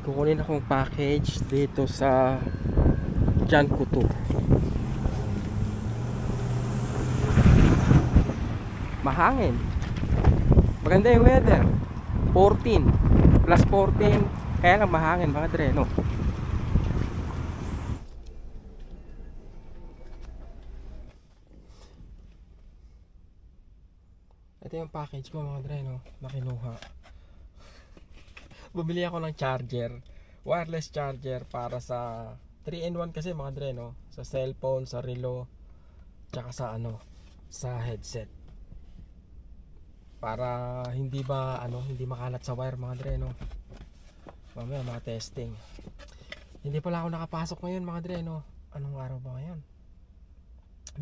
May kukunin akong package dito sa Jan Couture. Mahangin. Maganda yung weather. 14. Plus 14. Kaya lang mahangin mga dre? Ito yung package ko mga dre, no? Nakinuha. Bumili ako ng charger. Wireless charger para sa 3-in-1 kasi mga dre, no? Sa cellphone, sa relo, tsaka sa ano, sa headset. Para hindi ba, ano, hindi makalat sa wire mga dre, no? Mamaya mga testing. Hindi pala ako nakapasok ngayon mga dre, no? Anong araw ba ngayon?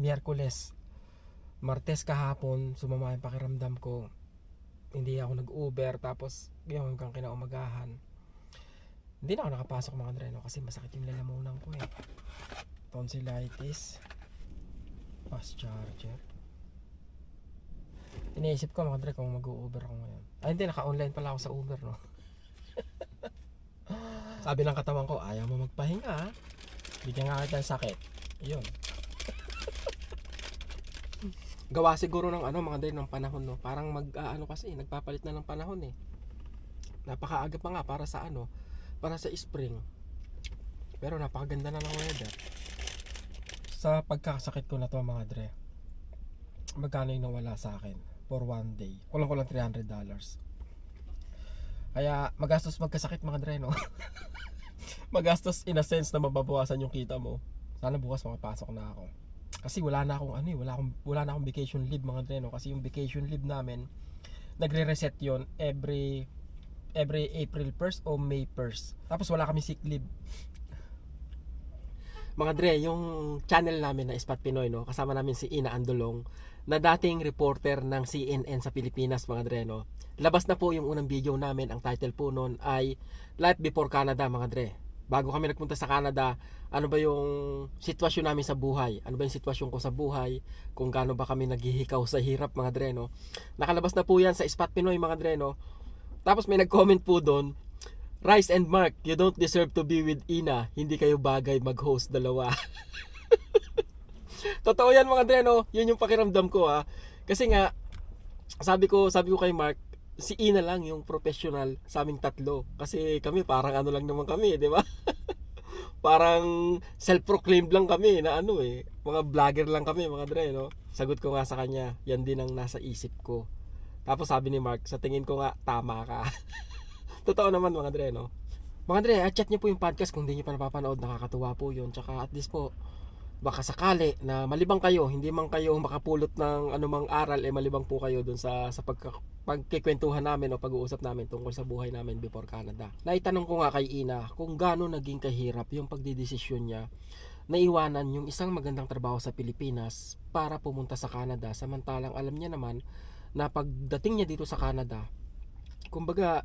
Miyerkules. Martes kahapon, sumama yung pakiramdam ko. Hindi ako nag-Uber tapos yun hanggang kinaumagahan. Hindi na ako nakapasok mga dre, no? Kasi masakit yung lalamunan ko eh. Tonsillitis. Fast charger. Iniisip ko mga dre kung mag-Uber ako ngayon. Ay hindi, naka-online pala ako sa Uber no. Sabi ng katawan ko, ayaw mo magpahinga ha. Bigyan nga kita ng sakit. Yun. Gawa siguro ng ano mga dre ng panahon no. Parang mag ah, ano kasi, nagpapalit na ng panahon eh. Napakaaga pa nga para sa ano, para sa spring. Pero napakaganda na ng weather. Sa pagkakasakit ko na to mga dre, magkano yung nawala sa akin for one day? Kulang kulang 300 dollars. Kaya magastos magkasakit mga dre no. magastos in a sense na mababawasan yung kita mo. Sana bukas makapasok na ako. Kasi wala na akong ano eh, wala akong wala na akong vacation leave mga dre no kasi yung vacation leave namin nagre-reset yon every every April 1st o May 1st. Tapos wala kami sick leave. Mga Dre, yung channel namin na Ispat Pinoy, no, kasama namin si Ina Andolong, na dating reporter ng CNN sa Pilipinas, mga Dre, no. Labas na po yung unang video namin, ang title po noon ay Life Before Canada, mga Dre. Bago kami nagpunta sa Canada, ano ba yung sitwasyon namin sa buhay? Ano ba yung sitwasyon ko sa buhay? Kung gaano ba kami naghihikaw sa hirap, mga Dre, no. Nakalabas na po yan sa Ispat Pinoy, mga Dre, no. Tapos may nag-comment po doon, Rice and Mark, you don't deserve to be with Ina. Hindi kayo bagay mag-host dalawa. Totoo yan mga dre, no? Yun yung pakiramdam ko ha. Kasi nga, sabi ko, sabi ko kay Mark, si Ina lang yung professional sa aming tatlo. Kasi kami parang ano lang naman kami, di ba? parang self-proclaimed lang kami na ano eh. Mga vlogger lang kami mga dre, no? Sagot ko nga sa kanya, yan din ang nasa isip ko. Tapos sabi ni Mark, sa tingin ko nga, tama ka. Totoo naman mga Dre, no? Mga Dre, at chat niyo po yung podcast kung hindi niyo pa napapanood, nakakatuwa po yun. Tsaka at least po, baka sakali na malibang kayo, hindi man kayo makapulot ng anumang aral, eh malibang po kayo dun sa, sa pagka, pagkikwentuhan namin o pag-uusap namin tungkol sa buhay namin before Canada. Naitanong ko nga kay Ina kung gaano naging kahirap yung pagdidesisyon niya na iwanan yung isang magandang trabaho sa Pilipinas para pumunta sa Canada samantalang alam niya naman na pagdating niya dito sa Canada kumbaga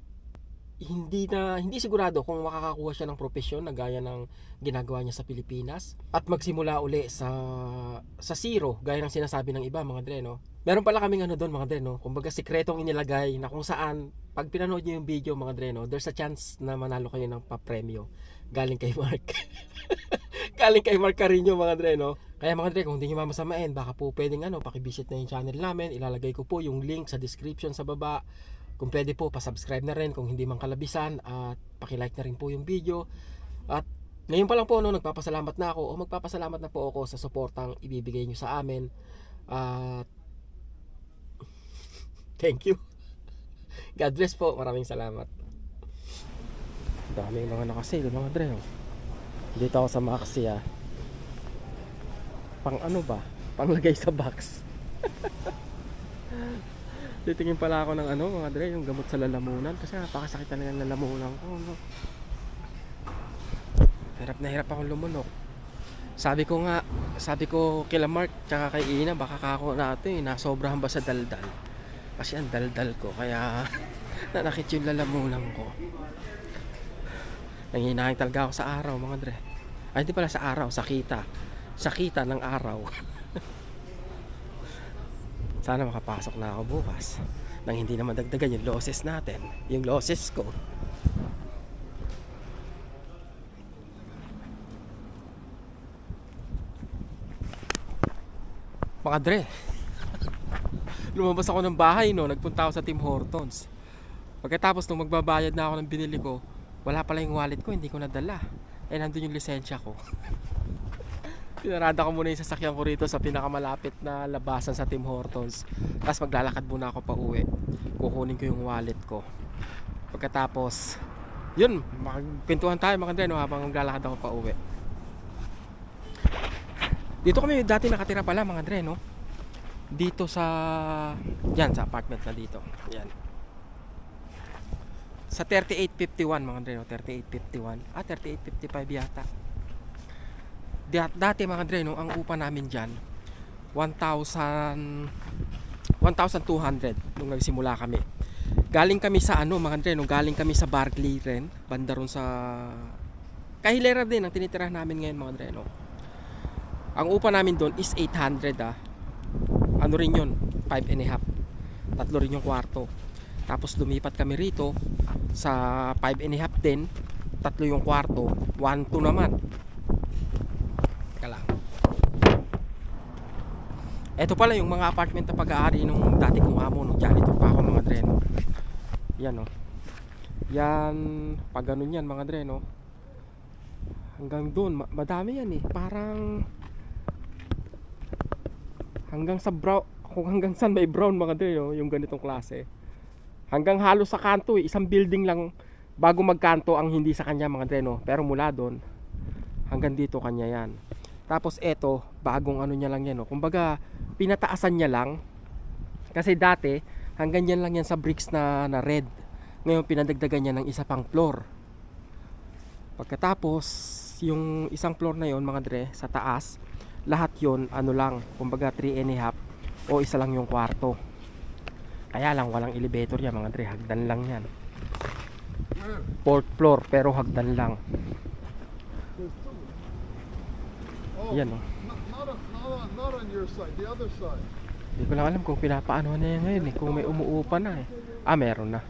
hindi na hindi sigurado kung makakakuha siya ng propesyon na gaya ng ginagawa niya sa Pilipinas at magsimula uli sa sa zero gaya ng sinasabi ng iba mga dre no. Meron pala kaming ano doon mga dre no. Kumbaga sikretong inilagay na kung saan pag pinanood niyo yung video mga dre no, there's a chance na manalo kayo ng papremyo galing kay Mark. galing kay Mark Carino mga dre no. Kaya mga dre kung hindi niyo mamasamain baka po pwedeng ano paki-visit na yung channel namin. Ilalagay ko po yung link sa description sa baba kung pwede po, pasubscribe na rin kung hindi man kalabisan at paki-like na rin po yung video. At ngayon pa lang po, no, nagpapasalamat na ako o magpapasalamat na po ako sa suportang ibibigay nyo sa amin. At thank you. God bless po. Maraming salamat. Daming mga nakasale, mga dre. oh. Dito ako sa Maxi ah. Pang ano ba? Panglagay sa box. Titingin pala ako ng ano mga dre, yung gamot sa lalamunan kasi napakasakit talaga ng lalamunan ko. No? Hirap na hirap akong lumunok. Sabi ko nga, sabi ko kila Mark tsaka kay Ina, baka kako natin, eh, nasobrahan ba sa daldal? Kasi ang daldal ko, kaya nanakit yung lalamunan ko. Nanginahin talaga ako sa araw mga dre. Ay, hindi pala sa araw, sa kita. Sa kita ng araw. Sana makapasok na ako bukas nang hindi naman dagdagan yung losses natin, yung losses ko. Mga dre, lumabas ako ng bahay no, nagpunta ako sa Tim Hortons. Pagkatapos nung magbabayad na ako ng binili ko, wala pala yung wallet ko, hindi ko nadala. Eh, nandun yung lisensya ko. Pinarada ko muna yung sasakyan ko rito sa pinakamalapit na labasan sa Tim Hortons. Tapos maglalakad muna ako pa uwi. Kukunin ko yung wallet ko. Pagkatapos, yun, magkwentuhan tayo mga Dre no, habang maglalakad ako pa uwi. Dito kami dati nakatira pala mga Dre no. Dito sa yan sa apartment na dito. Yan. Sa 3851 mga Dre no, 3851. Ah 3855 yata. Di- Dati mga Dre no, ang upa namin diyan 1,000 1,200 nung nagsimula kami. Galing kami sa ano mga Dre no, galing kami sa Barclay rin, banda ron sa Kahilera din ang tinitirahan namin ngayon mga Dre no. Ang upa namin doon is 800 ah. Ano rin yun? 5 and a half. Tatlo rin yung kwarto. Tapos lumipat kami rito sa 5 and a half din. Tatlo yung kwarto. 1 2 naman. Teka lang. Ito pala yung mga apartment na pag-aari nung dati kong amo nung janitor pa ako mga dreno. Yan oh. Yan, pag ganun yan mga dreno. Hanggang doon, ma- madami yan eh. Parang hanggang sa brown kung hanggang saan may brown mga dre no, yung ganitong klase hanggang halos sa kanto eh, isang building lang bago magkanto ang hindi sa kanya mga dre no. pero mula doon hanggang dito kanya yan tapos eto bagong ano niya lang yan no. kumbaga pinataasan niya lang. Kasi dati hanggang yan lang yan sa bricks na, na red. Ngayon pinadagdagan niya ng isa pang floor. Pagkatapos yung isang floor na yon mga dre sa taas lahat yon ano lang kumbaga 3 and a half o isa lang yung kwarto. Kaya lang walang elevator yan mga dre. Hagdan lang yan. Fourth floor pero hagdan lang Oh, yan o Not, not, on, not, on, not on your side, the other side. hindi ko lang alam kung pinapaano na yan ngayon eh. Kung may umuupa na eh. Ah meron na.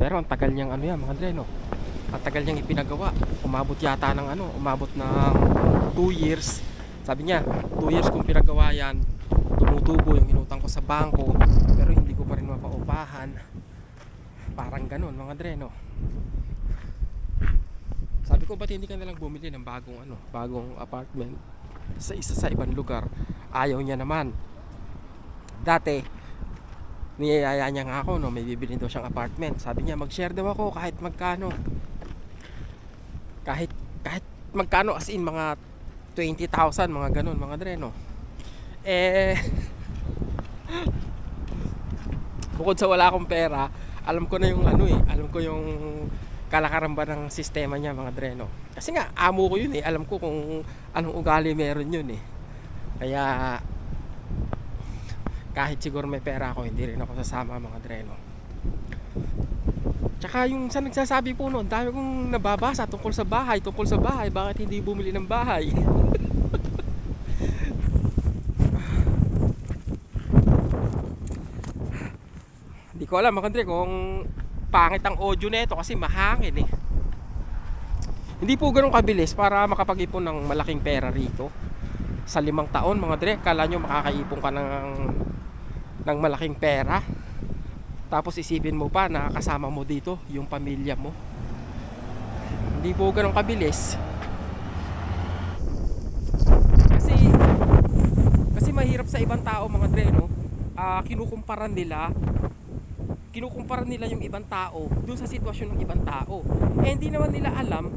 Pero ang tagal niyang ano yan mga dre no? Ang tagal niyang ipinagawa. Umabot yata ng ano umabot ng 2 years. Sabi niya 2 years kung pinagawa yan tumutubo yung inutang ko sa bangko pero hindi ko pa rin mapaupahan. Parang ganun mga dre no sabi ko ba't hindi ka nalang bumili ng bagong ano bagong apartment sa isa sa ibang lugar? Ayaw niya naman. Dati niyayaya niya nga ako no may bibili daw siyang apartment. Sabi niya mag-share daw ako kahit magkano. Kahit kahit magkano as in mga 20,000 mga ganun mga dre no eh bukod sa wala akong pera alam ko na yung ano eh alam ko yung kalakaramba ng sistema niya mga dre no kasi nga amo ko yun eh. Alam ko kung anong ugali meron yun eh. Kaya kahit siguro may pera ako hindi rin ako sasama mga dre no Tsaka yung sa nagsasabi po noon, dami kong nababasa tungkol sa bahay, tungkol sa bahay, bakit hindi bumili ng bahay? Hindi ko alam mga Andre kung pangit ang audio nito kasi mahangin eh. Hindi po ganun kabilis para makapag-ipon ng malaking pera rito. Sa limang taon mga Andre, kala nyo makakaipon ka ng, ng malaking pera. Tapos isipin mo pa na kasama mo dito yung pamilya mo. Hindi po ganun kabilis. Kasi kasi mahirap sa ibang tao mga dre no. Ah, kinukumpara nila kinukumpara nila yung ibang tao dun sa sitwasyon ng ibang tao. Eh hindi naman nila alam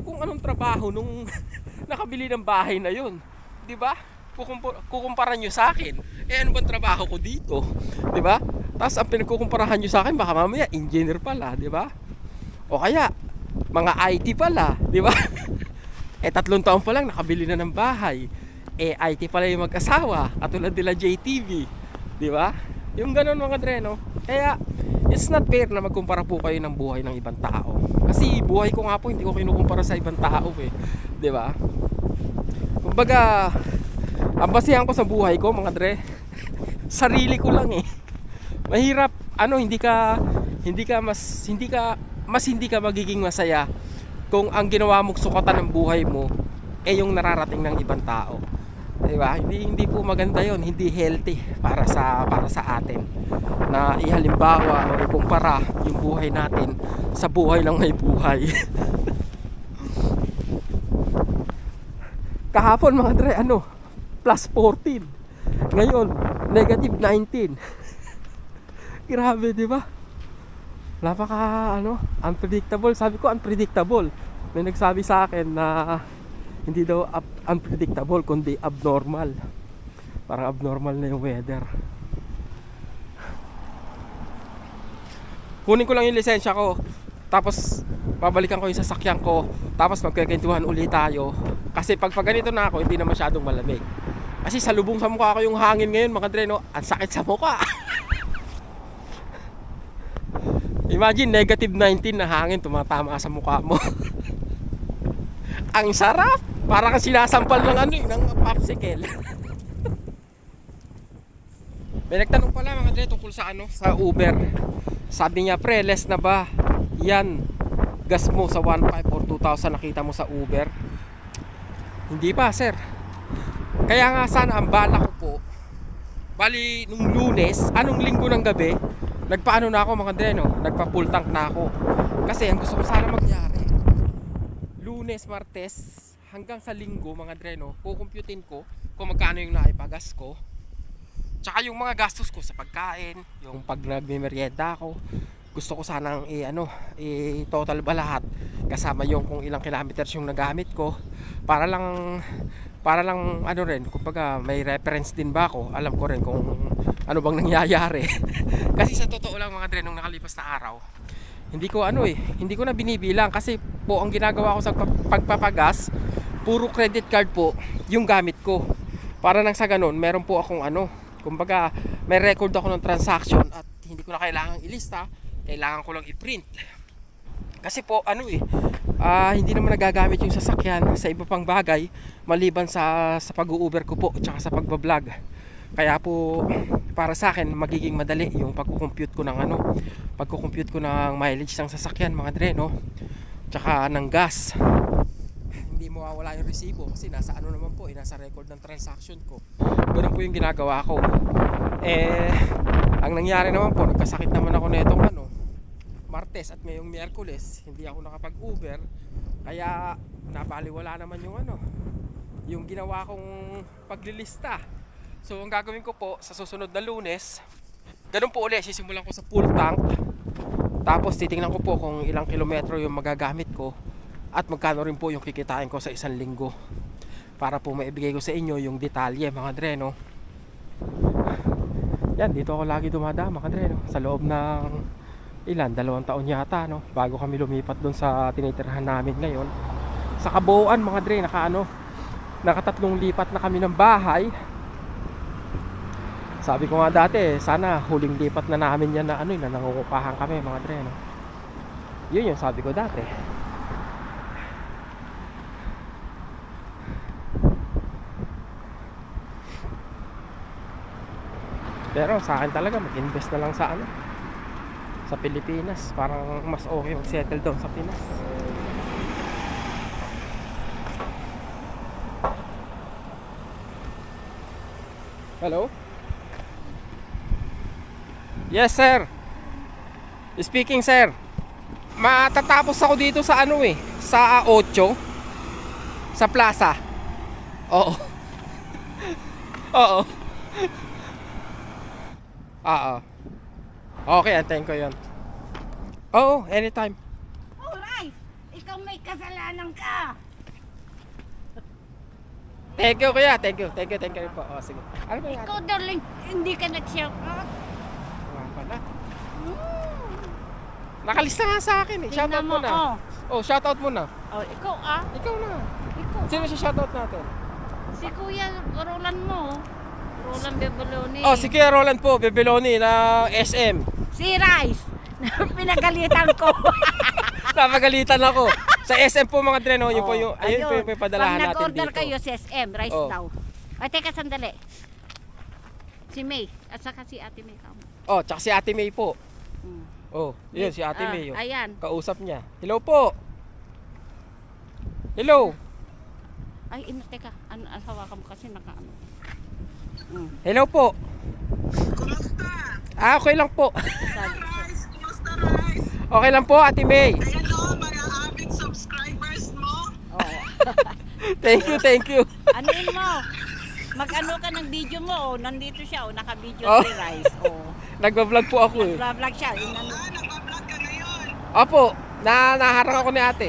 kung anong trabaho nung nakabili ng bahay na yun. 'Di ba? Kukumpara, kukumpara nyo sa akin. Eh ano bang trabaho ko dito? 'Di ba? Tapos ang pinagkukumparahan nyo sa akin baka mamaya engineer pala, 'di ba? O kaya mga IT pala, 'di ba? eh tatlong taon pa lang nakabili na ng bahay. Eh IT pala yung mag-asawa, katulad nila JTV, 'di ba? Yung ganun mga dre, no? Kaya it's not fair na magkumpara po kayo ng buhay ng ibang tao. Kasi buhay ko nga po hindi ko kinukumpara sa ibang tao eh, ba? Kumbaga ang basihan ko sa buhay ko mga dre, sarili ko lang eh mahirap ano hindi ka hindi ka mas hindi ka mas hindi ka magiging masaya kung ang ginawa mong sukatan ng buhay mo eh yung nararating ng ibang tao. Di ba? Hindi hindi po maganda 'yon, hindi healthy para sa para sa atin. Na ihalimbawa o ikumpara yung buhay natin sa buhay ng may buhay. Kahapon mga dre, ano, plus 14. Ngayon, negative 19. Grabe, di ba? Napaka, ano, unpredictable. Sabi ko, unpredictable. May nagsabi sa akin na hindi daw unpredictable, kundi abnormal. Parang abnormal na yung weather. Kunin ko lang yung lisensya ko. Tapos, babalikan ko yung sasakyan ko. Tapos, magkikwentuhan ulit tayo. Kasi pag pag ganito na ako, hindi na masyadong malamig. Kasi salubong sa mukha ko yung hangin ngayon, mga dre, no? Ang sakit sa mukha. Imagine, negative 19 na hangin tumatama sa mukha mo. Ang sarap! Para kang sinasampal ng ano, eh, ng popsicle. May nagtanong pala mga dre tungkol sa ano, sa Uber. Sabi niya, pre, less na ba? Yan, gas mo sa 1.5 or 2,000 nakita mo sa Uber. Hindi pa, sir. Kaya nga sana ang bala ko po, bali nung lunes, anong linggo ng gabi, nagpaano na ako mga dre, no? Nagpa full tank na ako. Kasi ang gusto ko sana mangyari, lunes, martes, hanggang sa linggo mga dre, no? Kukumputin ko kung magkano yung naipagas ko. Tsaka yung mga gastos ko sa pagkain, yung pag nagme-merienda ako, gusto ko sanang i ano, i total ba lahat kasama yung kung ilang kilometers yung nagamit ko para lang para lang ano rin kumbaga may reference din ba ako alam ko rin kung ano bang nangyayari. Kasi sa totoo lang mga dre nung nakalipas na araw hindi ko ano eh hindi ko na binibilang kasi po ang ginagawa ko sa pag- pagpapagas puro credit card po yung gamit ko. Para nang sa ganun meron po akong ano kumbaga may record ako ng transaction at hindi ko na kailangang ilista. Kailangan ko lang i-print. Kasi po ano eh ah, hindi naman nagagamit yung sasakyan sa iba pang bagay maliban sa sa pag-Uber ko po tsaka sa pagba-vlog kaya po para sa akin magiging madali yung pagko-compute ko ng ano pagko-compute ko ng mileage ng sasakyan mga dre no? Tsaka ng gas hindi mawawala yung resibo kasi nasa ano naman po eh, nasa record ng transaction ko. Ganun po yung ginagawa ko. Eh ang nangyari naman po nagkasakit naman ako na itong ano Martes at ngayong Miyerkules hindi ako nakapag-Uber kaya nabaliwala naman yung ano yung ginawa kong paglilista. So ang gagawin ko po sa susunod na lunes ganun po ulit sisimulan ko sa full tank. Tapos titingnan ko po kung ilang kilometro yung magagamit ko at magkano rin po yung kikitain ko sa isang linggo? Para po maibigay ko sa inyo yung detalye mga dre no? Yan dito ako lagi dumadaan mga dre no? Sa loob ng ilan, dalawang taon yata no? Bago kami lumipat doon sa tinitirhan namin ngayon. Sa kabuuan mga dre naka ano nakatatlong lipat na kami ng bahay. Sabi ko nga dati sana huling lipat na namin yan na ano na nangungupahan kami mga dre no? Yun yung sabi ko dati pero sa akin talaga mag-invest na lang sa ano sa Pilipinas. Parang mas okay mag-settle down sa Pinas. Hello? Yes sir. Speaking sir. Matatapos ako dito sa ano eh Sa 8 Sa plaza. Oo. Oo Oo Okay, antayin ko yun. Oo, anytime. Alright! Ikaw may kasalanan ka! Thank you, kuya. Thank you. Thank you, thank you po. Oh, sige. Ano ba? Ikaw, darling, hindi ka nag-shout out. Nga pala. Nakalista nga sa akin eh. Shoutout Tingnan mo na. Oh. Oh, shoutout mo na. oh, ikaw ah. Ikaw na. Ikaw. Sino si shoutout natin? Si Kuya Roland mo. Roland Bebaloni. Oh, si Kuya Roland po, Bebeloni na SM. Si Rice. Pinagalitan ko. Napagalitan ako. Sa SM po mga dreno, yun po Oh, yung, ayun po yung padalahan Pag natin nag-order dito. kayo sa SM, Rice Oh. daw. Ay, teka, sandali. Si May. At saka si Ate May. Kamo. Oh, tsaka si Ate May po. Mm. Oh, yun si Ate Ah, May. Oh. Ayan. Kausap niya. Hello po. Hello. Ay, ina, teka. Ano, asawa ka mo kasi naka ano. Hello po. Kumusta? Ah, okay lang po. Rice? Kumusta, Rice? Okay lang po, Ate May. Ayan o, mga avid subscribers mo. Oo. Thank you, thank you. ano yun mo? Mag-ano ka ng video mo, oh. Nandito siya, oh. Naka-video Oh. si Rice. Oh. Nagba-vlog po ako eh. Vlog siya. Inano. Ah, nagpa-vlog ka ngayon. Opo, na naharang ako ni ate.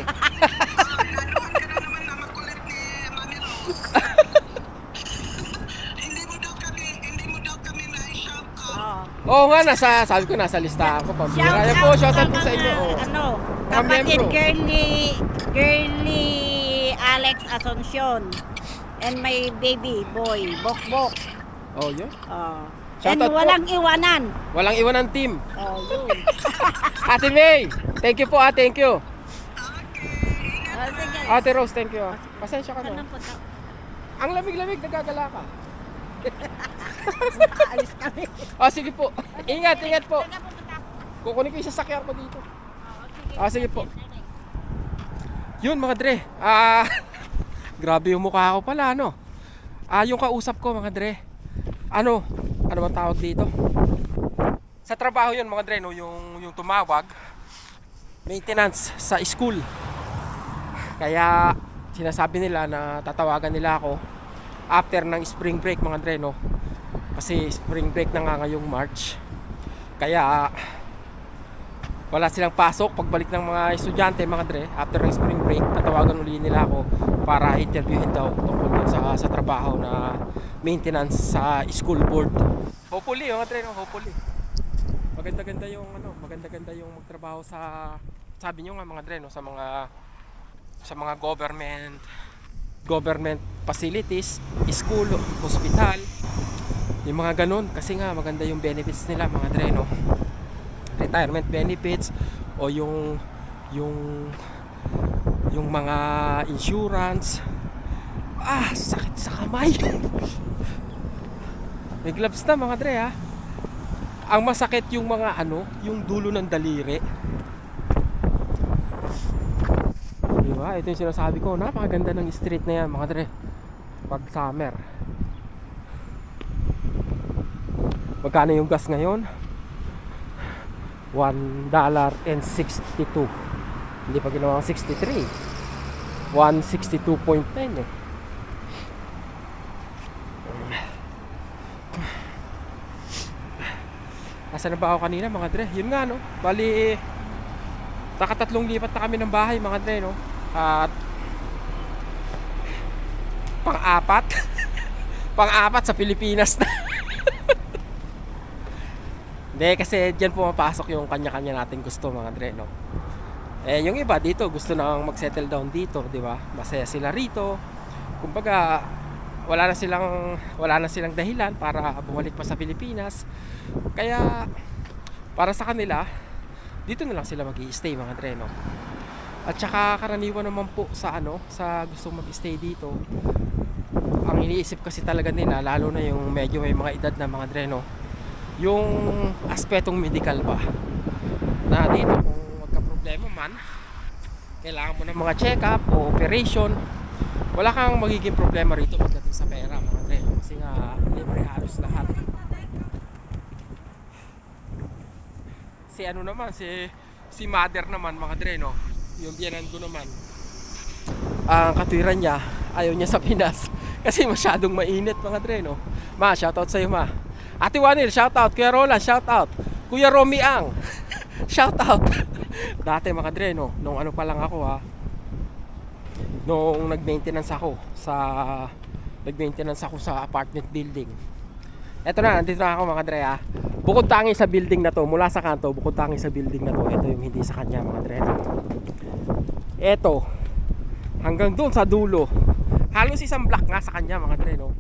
Oo. Oo nga, nasa, sabi ko nasa listahan ko. Pambira. Ayan po, shout out po sa inyo. Oh. Ano, kapatid membro. girly, girly Alex Asuncion. And my baby boy, Bokbok. Oh, yun. Oh. Shout And out po. walang iwanan. Walang iwan ng team. Oh, yun. Ate May, thank you po ah, thank you. Oh, sige. Ate Rose, thank you ah. Pasensya ka Ano na. po daw? Ang lamig-lamig, nagagala ka. Nakaalis kami. Ah, sige po. Ingat, ingat po. Kukunin ko yung sasakyan ko dito. Sige. Ah, sige po. Yun mga dre. Ah, grabe yung mukha ko pala, no? Ah, yung kausap ko mga dre. Ano? Ano bang tawag dito? Sa trabaho yun mga dre, no? Yung, yung tumawag. Maintenance sa school. Kaya sinasabi nila na tatawagan nila ako after ng spring break mga dre, no? Kasi spring break na nga ngayong March. Kaya wala silang pasok pagbalik ng mga estudyante mga dre. After ng spring break tatawagan uli nila ako para interviewin daw tungkol sa, sa trabaho na maintenance sa school board. Hopefully mga dre no? Hopefully. Maganda ganda yung ano maganda ganda yung magtrabaho sa sabi nyo nga mga dre no? Sa mga sa mga government government facilities school hospital yung mga ganun kasi nga maganda yung benefits nila mga dre no retirement benefits o yung yung yung mga insurance. Ah sakit sa kamay. May gloves na mga dre ha? Ang masakit yung mga ano yung dulo ng daliri. Di ba ito yung sinasabi ko napakaganda ng street na yan mga dre. Pag summer magkano yung gas ngayon? $1.62 hindi pa ginawa 63 162.10 eh. Nasaan na ba ako kanina mga dre? Yun nga no? Bali Nakatatlong lipat na kami ng bahay mga dre no? At Pang-apat. Pang-apat sa Pilipinas na Hindi, kasi dyan pumapasok yung kanya-kanya natin gusto mga dre, no? Eh, yung iba dito, gusto nang mag-settle down dito, di ba? Masaya sila rito. Kumbaga, wala na silang wala na silang dahilan para bumalik pa sa Pilipinas. Kaya para sa kanila, dito na lang sila magi-stay mga dre, no? At saka karaniwan naman po sa ano, sa gusto mag-stay dito. Ang iniisip kasi talaga nila, lalo na yung medyo may mga edad na mga dre, no? Yung aspetong medical ba? Na dito kung magka-problema man kailangan mo ng mga check-up o operation. Wala kang magiging problema rito pagdating sa pera mga dre kasi nga libre halos lahat. Si ano naman si si mother naman mga dre no yung biyanan ko naman. Ang katwiran niya ayaw niya sa Pinas kasi masyadong mainit mga dre no ma shoutout sa iyo ma Ate Wanil, shout out. Kuya Roland, shout out. Kuya Romy Ang, shout out. Dati mga dre, no, nung ano pa lang ako ha. Nung nag-maintenance ako sa nag-maintenance ako sa apartment building. Eto na, nandito na ako mga dre ha. Bukod tangi sa building na to, mula sa kanto, bukod tangi sa building na to, ito yung hindi sa kanya mga dre. Ito, hanggang doon sa dulo. Halos isang block nga sa kanya mga dre, no.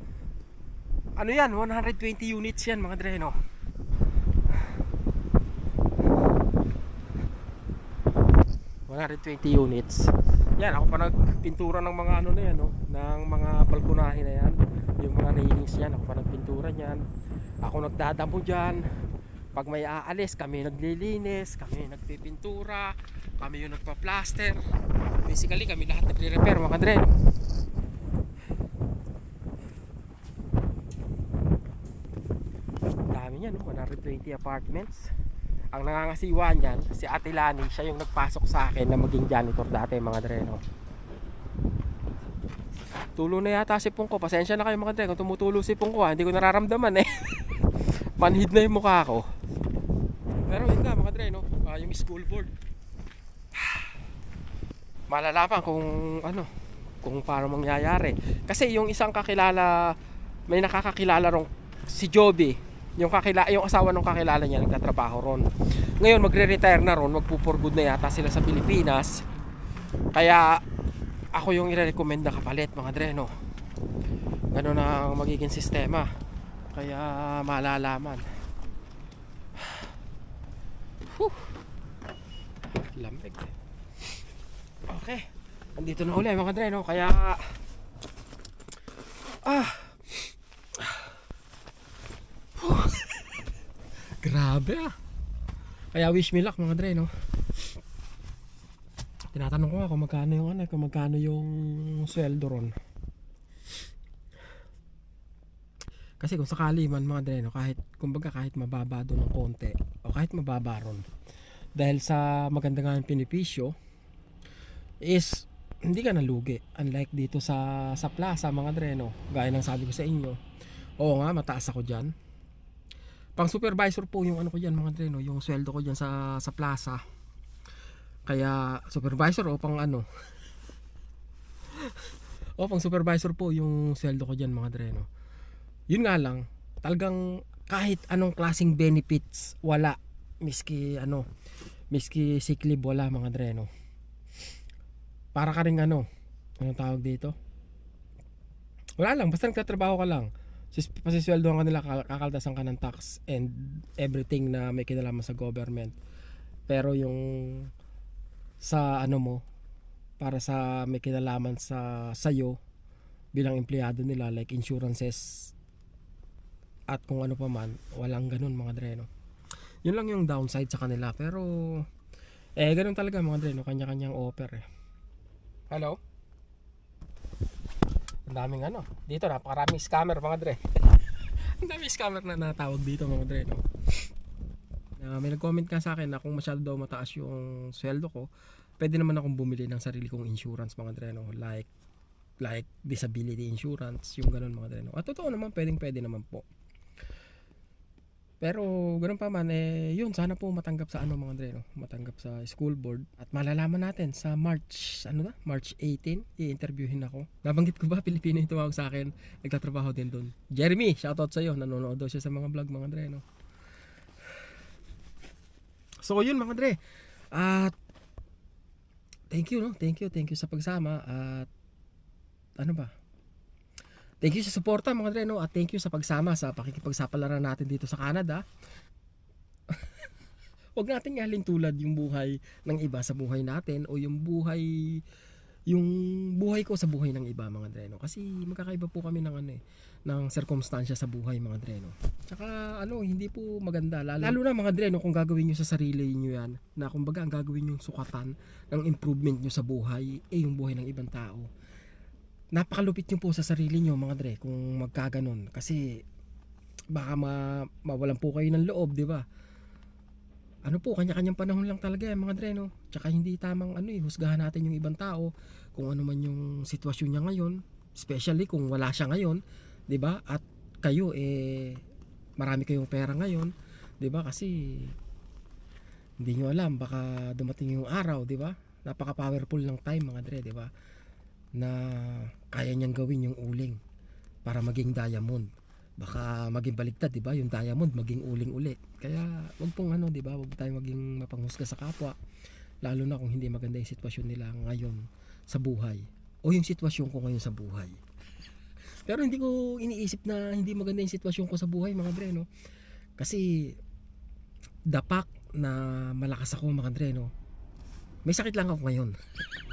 Ano yan? 120 units yan mga dre, no? ...120 units. Yan, ako pa nagpintura ng mga ano na yan, no? Ng mga balkonahe na yan. Yung mga railings yan, ako pa nagpintura niyan. Ako nagdadamo dyan. Pag may aalis, kami naglilinis, kami nagpipintura, kami yung nagpa-plaster. Basically, kami lahat nagre-repair mga dre, no? dami niyan, no? 120 apartments. Ang nangangasiwa niyan, si Ate Lani, siya yung nagpasok sa akin na maging janitor dati mga dre, no? Tulo na yata si Pong ko. Pasensya na kayo mga dre. Tumutulo si Pong ko, ha, hindi ko nararamdaman eh. Manhid na yung mukha ko. Pero yun nga mga dre, no? Ah, yung school board. Malalaman kung ano, kung paano mangyayari. Kasi yung isang kakilala, may nakakakilala rong si Joby. Yung, kakila, yung asawa ng kakilala niya nagtatrabaho ron. Ngayon magre-retire na ron, magpupurgood na yata sila sa Pilipinas. Kaya ako yung i-recommend na kapalit mga dreno. Ganun ang magiging sistema. Kaya malalaman. Whew. Lamig. Okay. Andito na uli mga dreno. Kaya ah Whew. Grabe ah. Kaya wish me luck mga dre no. Tinatanong ko nga kung magkano yung ano, kung magkano yung sweldo ron. Kasi kung sakali man mga dre no, kahit kumbaga kahit mababa doon ng konti o kahit mababa ron dahil sa maganda nga yung pinipisyo is hindi ka nalugi unlike dito sa sa plaza mga dre no gaya ng sabi ko sa inyo oo nga mataas ako dyan pang supervisor po yung ano ko dyan mga dre no yung sweldo ko dyan sa sa plaza. Kaya supervisor o pang ano? O pang supervisor po yung sweldo ko dyan mga dre no yun nga lang talagang kahit anong klaseng benefits wala. Miski ano miski sick leave wala mga dre no para ka rin ano anong tawag dito? Wala lang basta nagtatrabaho ka lang pasisweldohan ka nila kal- kakaltasan ka ng tax and everything na may kinalaman sa government. Pero yung sa ano mo para sa may kinalaman sa sayo bilang empleyado nila like insurances at kung ano pa man walang ganun mga dreno. Yun lang yung downside sa kanila pero eh ganun talaga mga dreno kanya-kanyang offer eh. Hello ang daming ano dito napakaraming scammer mga dre ang daming scammer na natawag dito mga dre no? na may nag-comment ka sa akin na kung masyado daw mataas yung sweldo ko pwede naman akong bumili ng sarili kong insurance mga dre no? like like disability insurance yung ganun mga dre no? at totoo naman pwedeng pwede naman po pero ganun pa man eh yun sana po matanggap sa ano mga dre no? matanggap sa school board. At malalaman natin sa March ano na March 18 i-interviewin ako. Nabanggit ko ba Pilipino yung tumawag sa akin nagtatrabaho din doon Jeremy shoutout sa iyo nanonood daw siya sa mga vlog mga dre no so yun mga dre at thank you no? Thank you thank you sa pagsama. At ano ba Thank you sa suporta mga dre no at thank you sa pagsama sa pakikipagsapalaran natin dito sa Canada. Huwag natin halin tulad yung buhay ng iba sa buhay natin o yung buhay yung buhay ko sa buhay ng iba mga dre no kasi magkakaiba po kami ng ano eh ng circumstansya sa buhay mga dre no. Tsaka ano hindi po maganda lalo, lalo na mga dre no kung gagawin niyo sa sarili niyo yan na kumbaga ang gagawin yung sukatan ng improvement niyo sa buhay eh yung buhay ng ibang tao napakalupit nyo po sa sarili nyo mga dre kung magkaganon. Kasi baka ma mawalan po kayo ng loob di ba? Ano po kanya-kanyang panahon lang talaga yan mga dre no? Tsaka hindi tamang ano eh husgahan natin yung ibang tao kung ano man yung sitwasyon niya ngayon especially kung wala siya ngayon di ba? At kayo eh marami kayong pera ngayon di ba? Kasi hindi nyo alam baka dumating yung araw di ba? Napaka powerful ng time mga dre di ba na kaya niyang gawin yung uling para maging diamond. Baka maging baligtad, 'di ba? Yung diamond maging uling uli. Kaya wag pong ano, 'di ba? Wag tayong maging mapanghusga sa kapwa. Lalo na kung hindi maganda yung sitwasyon nila ngayon sa buhay o yung sitwasyon ko ngayon sa buhay. Pero hindi ko iniisip na hindi maganda yung sitwasyon ko sa buhay, mga dre, no? Kasi dapak na malakas ako, mga dre, no? May sakit lang ako ngayon.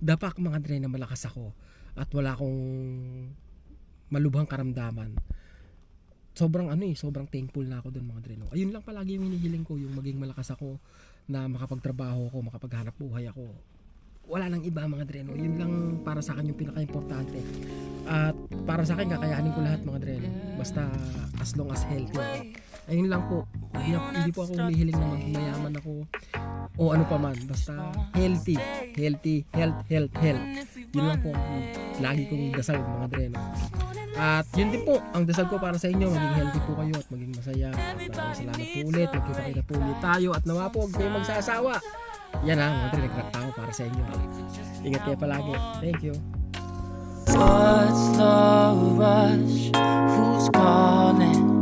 dapak mga dre na malakas ako at wala akong malubhang karamdaman sobrang ano eh sobrang thankful na ako doon mga dre no? ayun lang palagi yung hinihiling ko yung maging malakas ako na makapagtrabaho ako makapaghanap buhay ako wala nang iba mga dre no? yun lang para sa akin yung pinaka-importante at para sa akin kakayanin ko lahat mga dre no? basta as long as healthy ako ayun lang po. Hindi, ako- hindi po ako humihiling na mayaman ako o ano pa man. Basta healthy. Healthy. Health, health, health. Yun lang po ang lagi kong dasal mga dreno. At yun din po, ang dasal ko para sa inyo, maging healthy po kayo at maging masaya. At maraming salamat po ulit. Magkita-kita po ulit tayo at nawa po, huwag kayong magsasawa. Yan lang, mga dreno, nagkakta ako para sa inyo. Ingat kayo palagi. Thank you. What's the rush? Who's calling?